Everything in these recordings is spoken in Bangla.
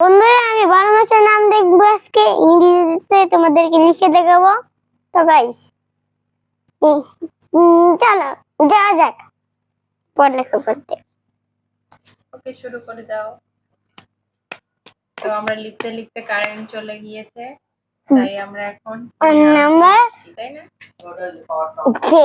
বন্ধুরা আমি বারো মাসের নাম দেখব আজকে। ইংরেজিতে তোমাদেরকে লিখে দেখাবো। তো গাইস চলো যাওয়া যাক পড়ালেখা করতে। ওকে শুরু করে দাও। তো আমরা লিখতে লিখতে কারেন্ট চলে গিয়েছে তাই আমরা এখন নাম্বার তাই না? জে।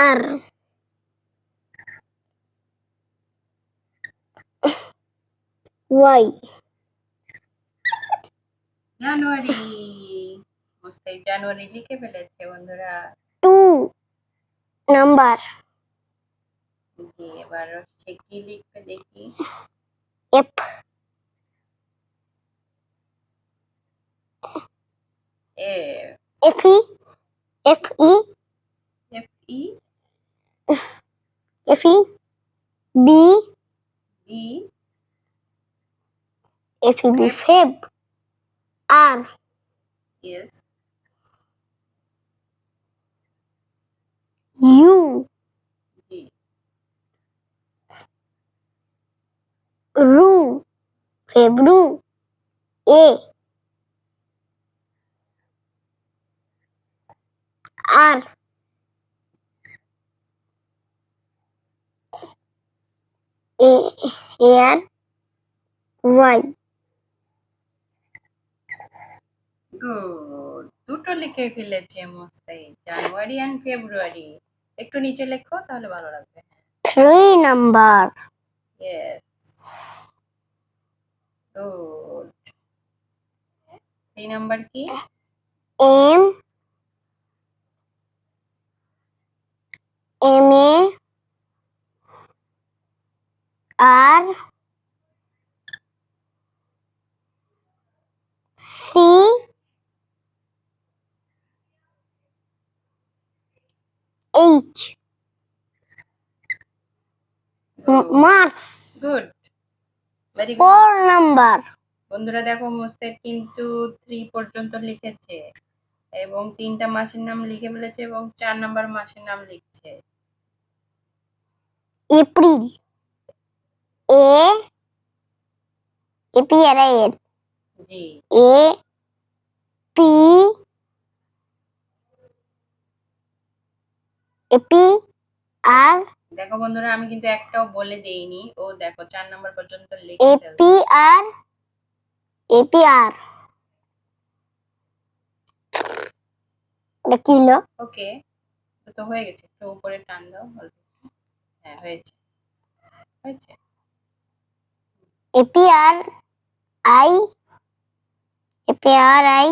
আর ওয়াই। জানুয়ারি মুস্তাই জানুয়ারি লিখে ফেলেছে বন্ধুরা। Two number. এবার সে কি লিখবে দেখি। F. F E F E. F E? F E B B. F E B Feb. R. Yes. U. G. Ru. Febru A. R. A R Y good দুটো লিখে ফেলেছে মুস্তাই জানুয়ারি অ্যান্ড ফেব্রুয়ারি। একটু নিচে লেখো তাহলে ভালো লাগবে। থ্রি নাম্বার ইয়েস গুড এই নাম্বার কি? M M A R C H. March. Good. Very good four number. বন্ধুরা দেখো মুস্তাক কিন্তু থ্রি পর্যন্ত লিখেছে এবং তিনটা মাসের নাম লিখে ফেলেছে এবং চার নাম্বার মাসের নাম লিখছে। April. A A P R L G. A P A P R দেখো বন্ধুরা আমি কিন্তু একটাও বলে দেইনি। ও দেখো চার নাম্বার পর্যন্ত লিখে ফেলছে। A P R A P R. এটা কি হলো? ওকে তো হয়ে গেছে। একটু উপরে টান দাও। হ্যাঁ হয়েছে। হয়েছে। A P R I A P R I.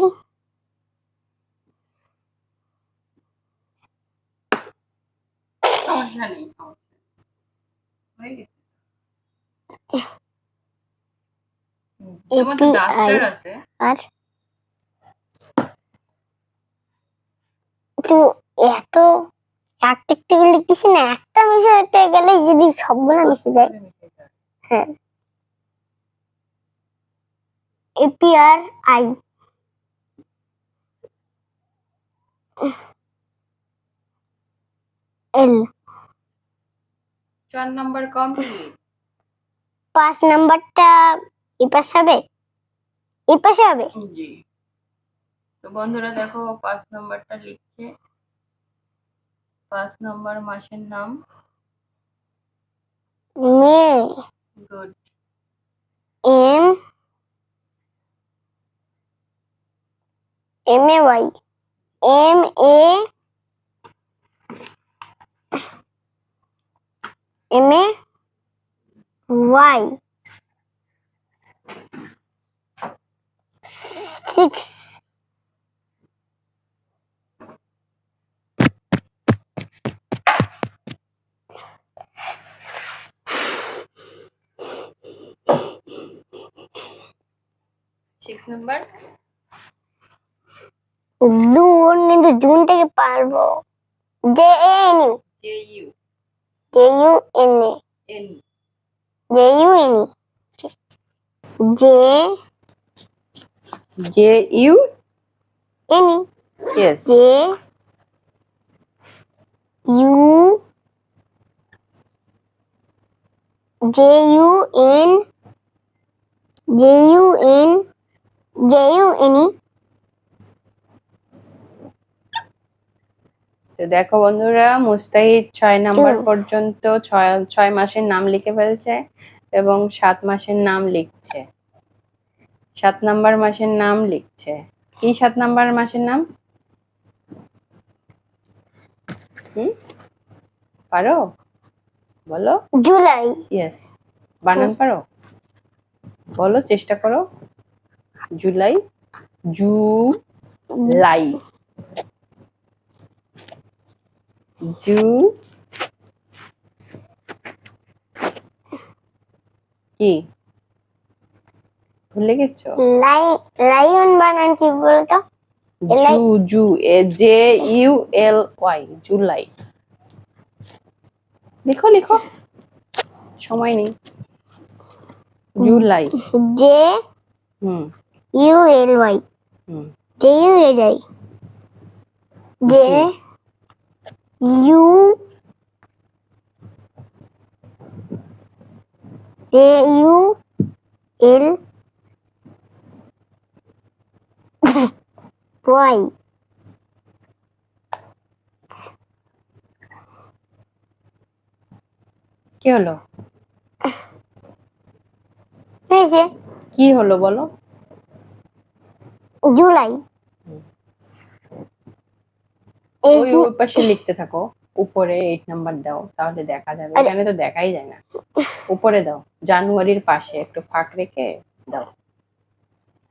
তো এত একটা একটা করে লিখতেছি না একটা মিশে গেলে যদি সবগুলো মিশে যায়। হ্যাঁ। এপি আর আই চার নাম্বার কমপ্লিট। পাঁচ নাম্বারটা এই পাশে হবে? এই পাশে হবে? জি। তো বন্ধুরা দেখো পাঁচ নাম্বারটা লিখছে। পাঁচ নাম্বার মাসের নাম। May. Good. M. M A Y. M A M A Y. Six. Six number. June কিন্তু জুন থেকে পারব J N U J U J U N A N J U N E J J U N E yes J U J U N J U N J U N E তো দেখো বন্ধুরা মুস্তাহিদ ছয় নাম্বার পর্যন্ত ছয় ছয় মাসের নাম লিখে ফেলছে এবং সাত মাসের নাম লিখছে। সাত নাম্বার মাসের নাম লিখছে। কি সাত নাম্বার মাসের নাম? হুম পারো? বলো। জুলাই। ইয়েস বানান পারো? বলো চেষ্টা করো। জুলাই। জু জু কি? ভুলে গেছো? লাইন বানান কি বলতো? জু জু A J U L Y July. লিখো লিখো। সময় নেই। July. J hmm. U L Y. Hmm. J U L I J. J U L Y কি হলো? হয়েছে। কি হলো বলো? জুলাই। ওই ওই পাশে লিখতে থাকো উপরে এইট নাম্বার দাও তাহলে দেখা যাবে। এখানে তো দেখাই যায় না। উপরে দাও জানুয়ারির পাশে একটু ফাঁক রেখে দাও।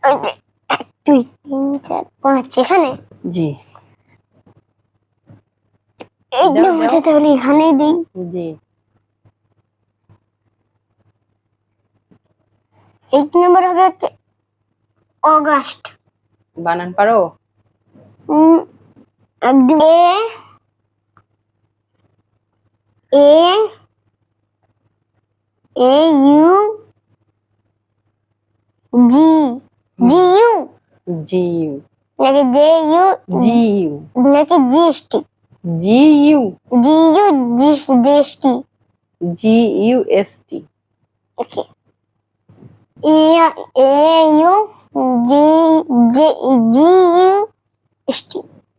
ওই যে, এক দুই তিন চার পাঁচ এখানে? জি। এই তাহলে এখানেই দিই। জি। এইট নম্বর হবে হচ্ছে অগাস্ট বানান পারো? উম, একদম A A A U G G U G U নাকি জে ইউ জি ইউ নাকি G S T G U G U G G S T G U S T okay A A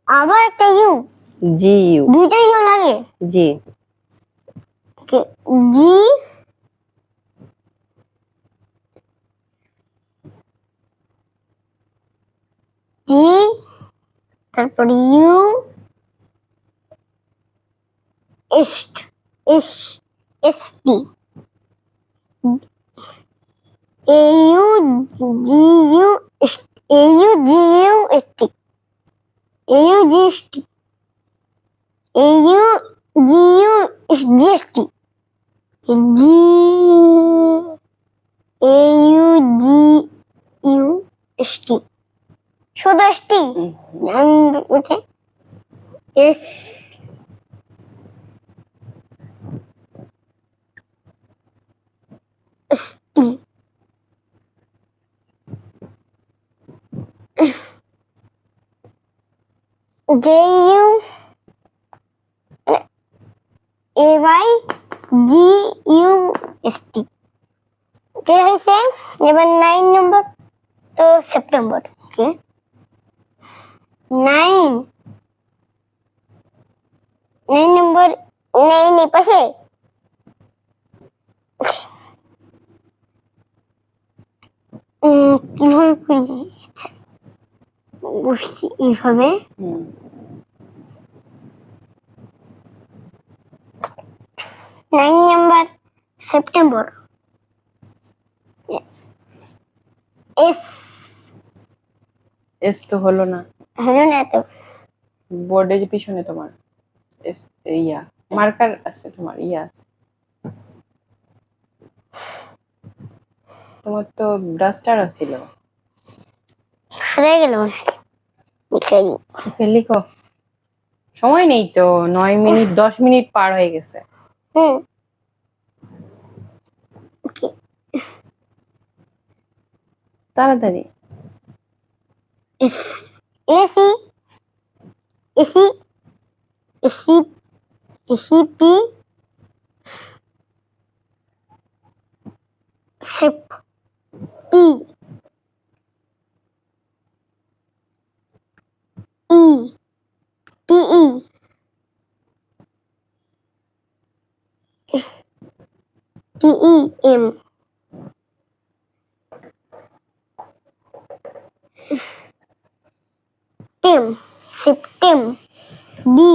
U G J G U S T আবার একটা ইউ জি ইউ দুইটা ইউ লাগে? জি ওকে জি জি তারপর U এস্ট S S T A U G U A U G U S T A U G S A U G U G U G U S T শুধু এস টি আমি okay S S T J U A Y G U S T কে হয়েছে এবার নাইন নম্বর তো সেপ্টেম্বর কে নাইন নাইন নম্বর নাইন এ পাশে উম, কীভাবে করি আচ্ছা বসছি এইভাবে nine number September S S তো হলো না। হলো না তো। বোর্ডে যে পিছনে তোমার। এস ইয়া। মার্কার আছে তোমার ইয়া আছে। তোমার তো ডাস্টারও ছিল। হারিয়ে গেল। লিখে সময় নেই তো নয় মিনিট দশ মিনিট পার হয়ে গেছে। হুম। তাড়াতাড়ি। S S E S E S E S E P sep T E T E T E M tem septem B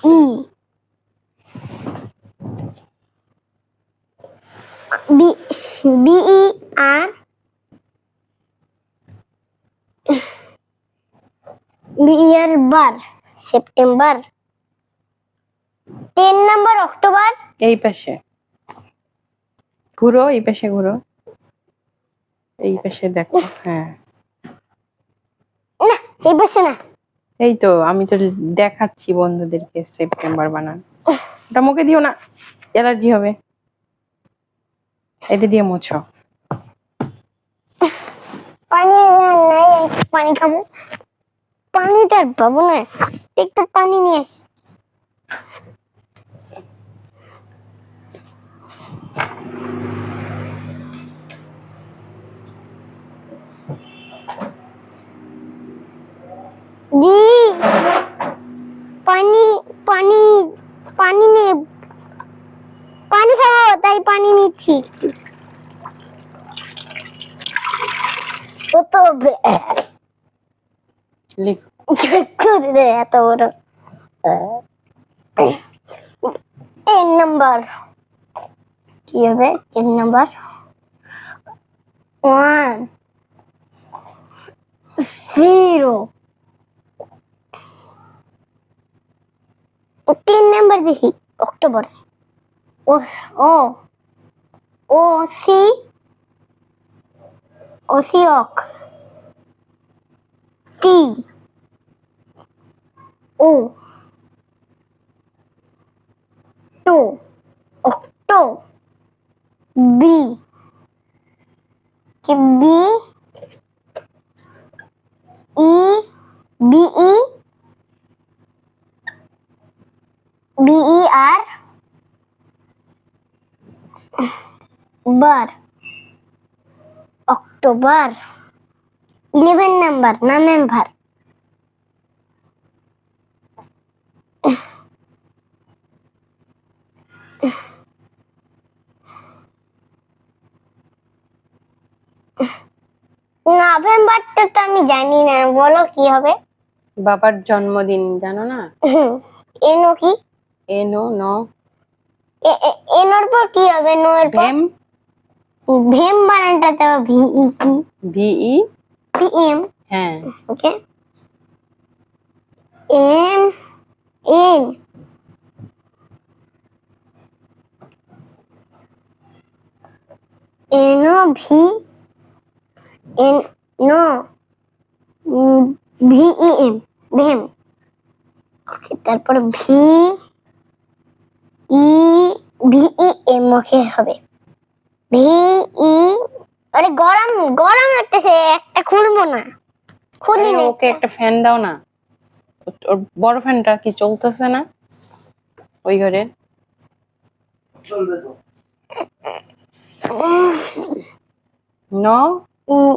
E B B E R ber bar September. তিন নম্বর অক্টোবর। এই পাশে। ঘুরো এই পাশে ঘুরো এই পাশে দেখো হ্যাঁ। না এই পাশে না। এই তো আমি তো দেখাচ্ছি বন্ধুদেরকে সেপ্টেম্বর বানান। ওটা মুখে দিও না অ্যালার্জি হবে। এটা দিয়ে মুছো। পানি নাই পানি খাব। পানিটা আর পাবো না। একটু পানি নিয়ে আসি। জি। পানি পানি পানি নে পানি খাব তাই পানি নিচ্ছি কত লিখো করে এত বড় তিন নম্বর কি হবে? তিন নম্বর ওয়ান জিরো তিন নম্বর দেখি, October. O O O, C O, C, oc, T. O to octo B কি B E B E B E R bar. October. Eleven number November নভেম্বরটা তো আমি জানি না বলো কি হবে? বাবার জন্মদিন জানো না? এনো কি? এনো ন। এনোর পর কি হবে? নো এর পর? ভেম? ভেম বানানটা তো ভি ই কি? V E V M? হ্যাঁ। Okay. M N no V N no V E M vem okay তারপর V E V E M okay হবে। ভি ই আরে গরম গরম লাগতেছে একটা খুলবো না। খুলি না। ওকে একটা ফ্যান দাও না। ওর- বড় ফ্যানটা কি চলতেছে না? ওই ঘরের চলবে তো। ন Mm,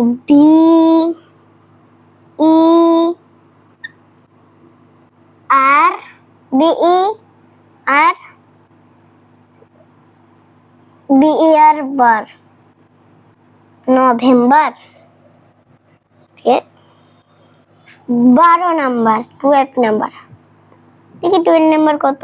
B E R B E R B E R bar. November okay বারো নাম্বার টুয়েলভ নাম্বার দেখি টুয়েলভ নাম্বার কত?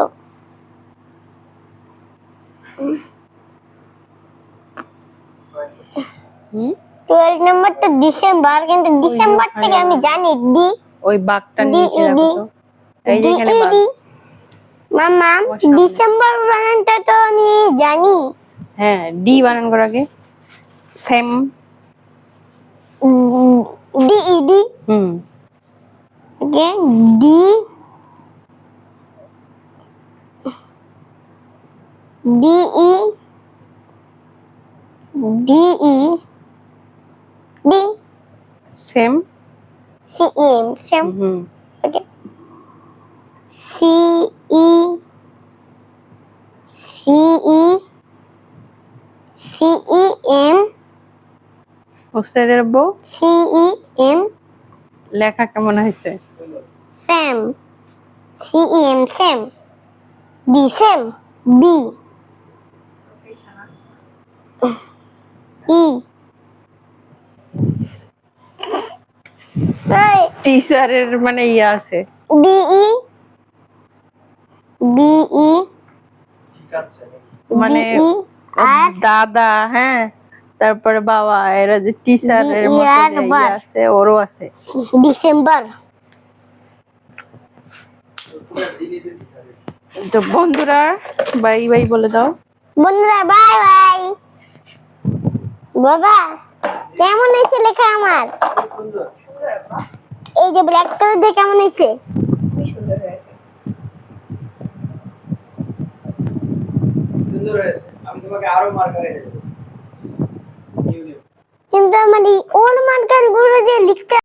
হুম? টুয়েলভ নাম্বার ডিসেম্বর কিন্তু ডিসেম্বর থেকে আমি জানি ডি ওই বাঘটা নিচে রাখো এই যে এখানে বাঘ। মামা ডিসেম্বর বানানটা তো আমি জানি। হ্যাঁ ডি বানান কর আগে। Sem D E D hmm. Okay D D E D E D sem C M sem hmm okay C E C E C E M ওস্তাদ রব্বু সি ই এম লেখা কেমন হয়েছে? Sem C E M sem D sem B E টিচারের মানে ইয়ে আছে। বি ই বি ই মানে দাদা হ্যাঁ। তারপরে বাবা এরা যে টিচারের মতো ইয়ে আছে ওরও আছে। ডিসেম্বর। তো বন্ধুরা বাই বাই বলে দাও। বন্ধুরা বাই বাই। বাবা কেমন হয়েছে লেখা আমার? সুন্দর এই যে ব্ল্যাক কালার দিয়ে কেমন হয়েছে? সুন্দর হয়েছে। আমি তোমাকে আরও মার্কার এনে দেবো। কিন্তু আমার ওর মার্কারগুলো দিয়ে লিখতে